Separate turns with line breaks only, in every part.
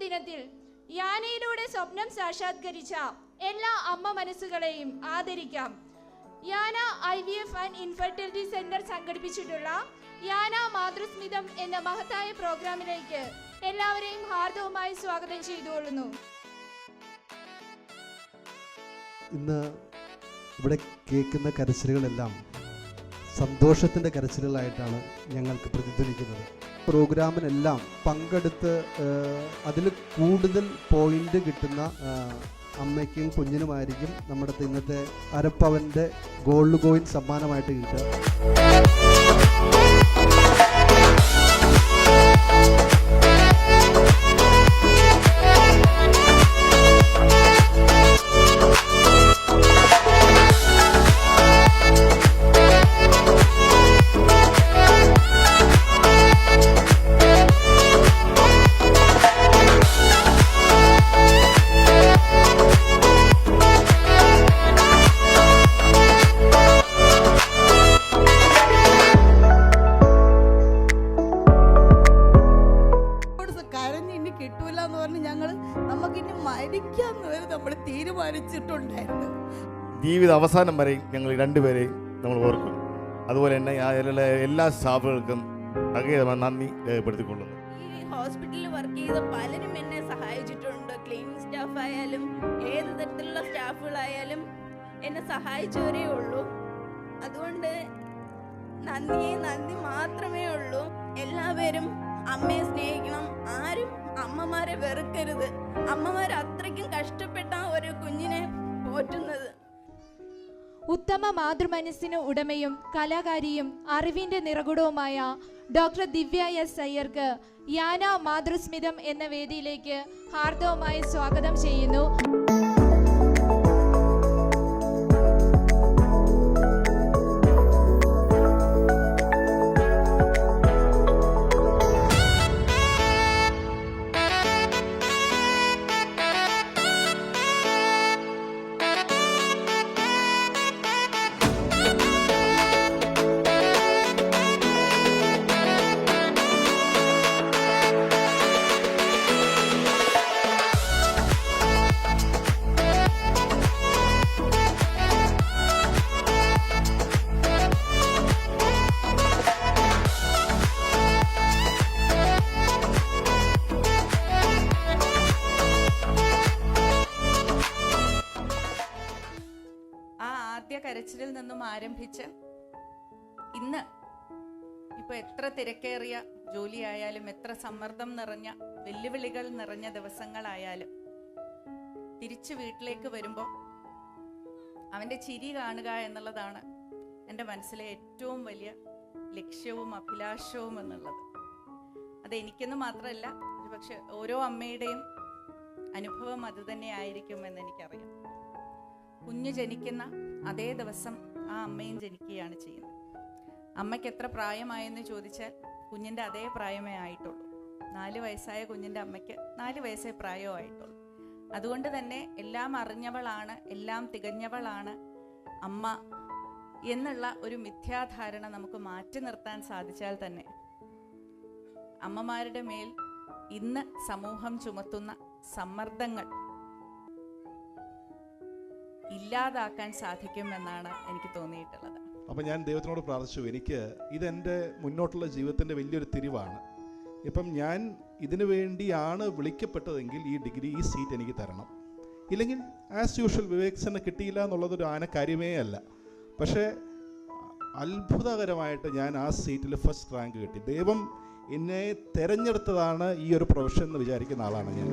മാതൃദിനത്തിൽ യാനയിലൂടെ സ്വപ്നം സാക്ഷാത്കരിച്ച എല്ലാ അമ്മ മനസ്സുകളെയും ആദരിക്കാം. Yana I V F and infertility centre സംഘടിപ്പിച്ചിട്ടുള്ള Yana മാതൃസ്മിതം എന്ന മഹത്തായ പ്രോഗ്രാമിലേക്ക് എല്ലാവരെയും ഹാർദവുമായി സ്വാഗതം ചെയ്തുകൊള്ളുന്നു.
ഇന്ന് ഇവിടെ കേൾക്കുന്ന കരച്ചിലുകളെല്ലാം സന്തോഷത്തിന്റെ കരച്ചിലുകളായിട്ടാണ് ഞങ്ങൾക്ക് പ്രതിധ്വനിക്കുന്നത്. പ്രോഗ്രാമിനെല്ലാം പങ്കെടുത്ത് അതിൽ കൂടുതൽ പോയിന്റ് കിട്ടുന്ന അമ്മയ്ക്കും കുഞ്ഞിനുമായിരിക്കും നമ്മുടെ ഇന്നത്തെ അരപ്പവന്റെ ഗോൾഡ് കോയിൻ സമ്മാനമായിട്ട് കിട്ടുക.
തീരുമാനിച്ചിട്ടുണ്ടായിരുന്നു
ജീവിത അവസാനം വരെ ഞങ്ങൾ രണ്ടുപേരെയും നമ്മൾ ഓർക്കും. അതുപോലെ തന്നെ എല്ലാ സ്റ്റാഫുകൾക്കും അങ്ങേയറ്റം നന്ദി രേഖപ്പെടുത്തിക്കൊള്ളുന്നു.
ഹോസ്പിറ്റലിൽ വർക്ക് ചെയ്ത പലരും എന്നെ സഹായിച്ചിട്ടുണ്ട്. ക്ലീനിങ് സ്റ്റാഫ് ആയാലും ഏത് തരത്തിലുള്ള സ്റ്റാഫുകളായാലും എന്നെ സഹായിച്ചവരേ ഉള്ളൂ. അതുകൊണ്ട് നന്ദിയെ നന്ദി മാത്രമേ ഉള്ളൂ. എല്ലാവരും അമ്മയെ സ്നേഹിക്കണം. ആരും അമ്മമാരെ വെറുക്കരുത്. അമ്മമാർ അത്രയ്ക്കും കഷ്ടപ്പെട്ട
ഉത്തമ മാതൃമനസ്സിന് ഉടമയും കലാകാരിയും അറിവിന്റെ നിറകുടവുമായ ഡോക്ടർ ദിവ്യ എസ് അയ്യർക്ക് യാന മാതൃസ്മിതം എന്ന വേദിയിലേക്ക് ഹാർദവമായി സ്വാഗതം ചെയ്യുന്നു.
കരച്ചിലിൽ നിന്നും ആരംഭിച്ച് ഇന്ന് ഇപ്പൊ എത്ര തിരക്കേറിയ ജോലിയായാലും എത്ര സമ്മർദ്ദം നിറഞ്ഞ വെല്ലുവിളികൾ നിറഞ്ഞ ദിവസങ്ങളായാലും തിരിച്ചു വീട്ടിലേക്ക് വരുമ്പോൾ അവന്റെ ചിരി കാണുക എന്നുള്ളതാണ് എന്റെ മനസ്സിലെ ഏറ്റവും വലിയ ലക്ഷ്യവും അഭിലാഷവും എന്നുള്ളത്. അത് എനിക്കെന്ന് മാത്രമല്ല പക്ഷെ ഓരോ അമ്മയുടെയും അനുഭവം അത് തന്നെ ആയിരിക്കും എന്ന് എനിക്കറിയാം. കുഞ്ഞ് ജനിക്കുന്ന അതേ ദിവസം ആ അമ്മയും ജനിക്കുകയാണ് ചെയ്യുന്നത്. അമ്മയ്ക്ക് എത്ര പ്രായമായെന്ന് ചോദിച്ചാൽ കുഞ്ഞിന്റെ അതേ പ്രായമേ ആയിട്ടുള്ളൂ. നാല് വയസ്സായ കുഞ്ഞിന്റെ അമ്മയ്ക്ക് നാല് വയസ്സേ പ്രായമായിട്ടുള്ളൂ അതുകൊണ്ട് തന്നെ എല്ലാം അറിഞ്ഞവളാണ് എല്ലാം തികഞ്ഞവളാണ് അമ്മ എന്നുള്ള ഒരു മിഥ്യാധാരണ നമുക്ക് മാറ്റി നിർത്താൻ സാധിച്ചാൽ തന്നെ അമ്മമാരുടെ മേൽ ഇന്ന് സമൂഹം ചുമത്തുന്ന സമ്മർദ്ദങ്ങൾ ഇല്ലാതാക്കാൻ സാധിക്കുമെന്നാണ് എനിക്ക് തോന്നിയിട്ടുള്ളത്.
അപ്പം ഞാൻ ദൈവത്തിനോട് പ്രാർത്ഥിച്ചു എനിക്ക് ഇതെന്റെ മുന്നോട്ടുള്ള ജീവിതത്തിന്റെ വലിയൊരു തിരിവാണ്. ഇപ്പം ഞാൻ ഇതിനു വേണ്ടിയാണ് വിളിക്കപ്പെട്ടതെങ്കിൽ ഈ ഡിഗ്രി ഈ സീറ്റ് എനിക്ക് തരണം. ഇല്ലെങ്കിൽ ആസ് യൂഷ്വൽ വിവേക്സന് കിട്ടിയില്ല എന്നുള്ളതൊരു ആന കാര്യമേ അല്ല. പക്ഷേ അത്ഭുതകരമായിട്ട് ഞാൻ ആ സീറ്റിൽ ഫസ്റ്റ് റാങ്ക് കിട്ടി. ദൈവം എന്നെ തിരഞ്ഞെടുത്തതാണ് ഈ ഒരു പ്രൊഫഷൻ എന്ന് വിചാരിക്കുന്ന ആളാണ് ഞാൻ.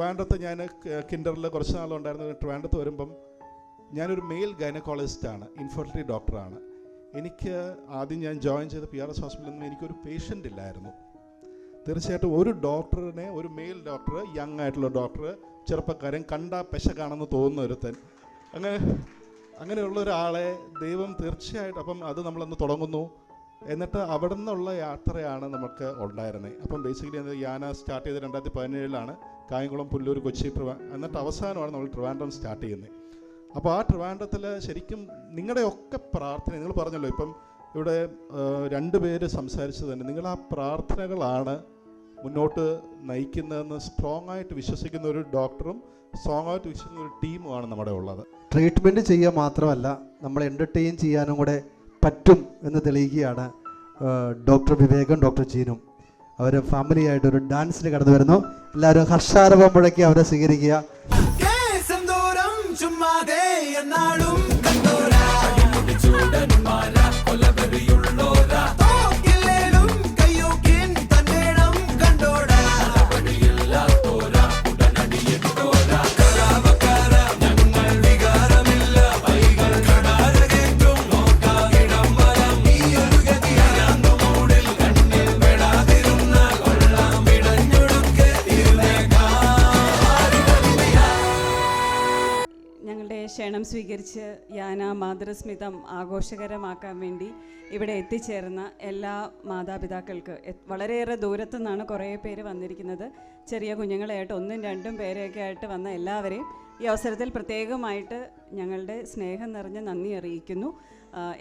ട്രിവാൻഡ്രത്ത് ഞാൻ കിൻഡറിൽ കുറച്ച് നാളുണ്ടായിരുന്നു. ട്രിവാൻഡ്രത്ത് വരുമ്പം ഞാനൊരു മെയിൽ ഗൈനക്കോളജിസ്റ്റാണ് ഇൻഫെർട്ടിലിറ്റി ഡോക്ടറാണ് എനിക്ക് ആദ്യം ഞാൻ ജോയിൻ ചെയ്ത പി ആർ എസ് ഹോസ്പിറ്റലിൽ നിന്ന് എനിക്കൊരു പേഷ്യന്റ് ഇല്ലായിരുന്നു. തീർച്ചയായിട്ടും ഒരു ഡോക്ടറിനെ ഒരു മെയിൽ ഡോക്ടർ യങ് ആയിട്ടുള്ള ഡോക്ടർ ചെറുപ്പക്കാരൻ കണ്ട പെശകാണെന്ന് തോന്നുന്ന ഒരുത്തൻ. അങ്ങനെ അങ്ങനെയുള്ള ഒരാളെ ദൈവം തീർച്ചയായിട്ടും അപ്പം അത് നമ്മളന്ന് തുടങ്ങുന്നു. എന്നിട്ട് അവിടെ നിന്നുള്ള യാത്രയാണ് നമുക്ക് ഉണ്ടായിരുന്നത്. അപ്പം ബേസിക്കലി യാന സ്റ്റാർട്ട് ചെയ്ത് രണ്ടായിരത്തി പതിനേഴിലാണ് കായംകുളം പുല്ലൂർ കൊച്ചി ട്രിവാ എന്നിട്ട് അവസാനമാണ് നമ്മൾ ട്രിവാൻഡ്രം സ്റ്റാർട്ട് ചെയ്യുന്നത്. അപ്പോൾ ആ ട്രിവാൻഡ്രത്തിൽ ശരിക്കും നിങ്ങളുടെയൊക്കെ പ്രാർത്ഥന നിങ്ങൾ പറഞ്ഞല്ലോ ഇപ്പം ഇവിടെ രണ്ട് പേര് സംസാരിച്ചത് തന്നെ നിങ്ങൾ ആ പ്രാർത്ഥനകളാണ് മുന്നോട്ട് നയിക്കുന്നതെന്ന് സ്ട്രോങ് ആയിട്ട് വിശ്വസിക്കുന്ന ഒരു ഡോക്ടറും സ്ട്രോങ് ആയിട്ട് വിശ്വസിക്കുന്ന ഒരു ടീമുമാണ് നമ്മുടെ ഉള്ളത്.
ട്രീറ്റ്മെന്റ് ചെയ്യുക മാത്രമല്ല നമ്മൾ എന്റർടൈൻ ചെയ്യാനും കൂടെ പറ്റും എന്ന് തെളിയിക്കുകയാണ് ഡോക്ടർ വിവേകും ഡോക്ടർ ജീനും. അവർ ഫാമിലിയായിട്ട് ഒരു ഡാൻസിന് കടന്നു വരുന്നു. എല്ലാവരും ഹർഷാരവം മുഴക്കി അവരെ സ്വീകരിക്കുക.
ചുമ്മാതെ എന്നാളും
ക്ഷണം സ്വീകരിച്ച് യാന മാതൃസ്മിതം ആഘോഷകരമാക്കാൻ വേണ്ടി ഇവിടെ എത്തിച്ചേർന്ന എല്ലാ മാതാപിതാക്കൾക്ക്. വളരെയേറെ ദൂരത്തു നിന്നാണ് കുറേ പേര് വന്നിരിക്കുന്നത്. ചെറിയ കുഞ്ഞുങ്ങളായിട്ട് ഒന്നും രണ്ടും പേരെയൊക്കെ ആയിട്ട് വന്ന എല്ലാവരെയും ഈ അവസരത്തിൽ പ്രത്യേകമായിട്ട് ഞങ്ങളുടെ സ്നേഹം നിറഞ്ഞ നന്ദി അറിയിക്കുന്നു.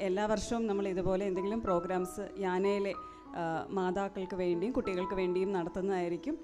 എല്ലാ വർഷവും നമ്മൾ ഇതുപോലെ എന്തെങ്കിലും പ്രോഗ്രാംസ് യാനയിലെ മാതാക്കൾക്ക് വേണ്ടിയും കുട്ടികൾക്ക് വേണ്ടിയും നടത്തുന്നതായിരിക്കും.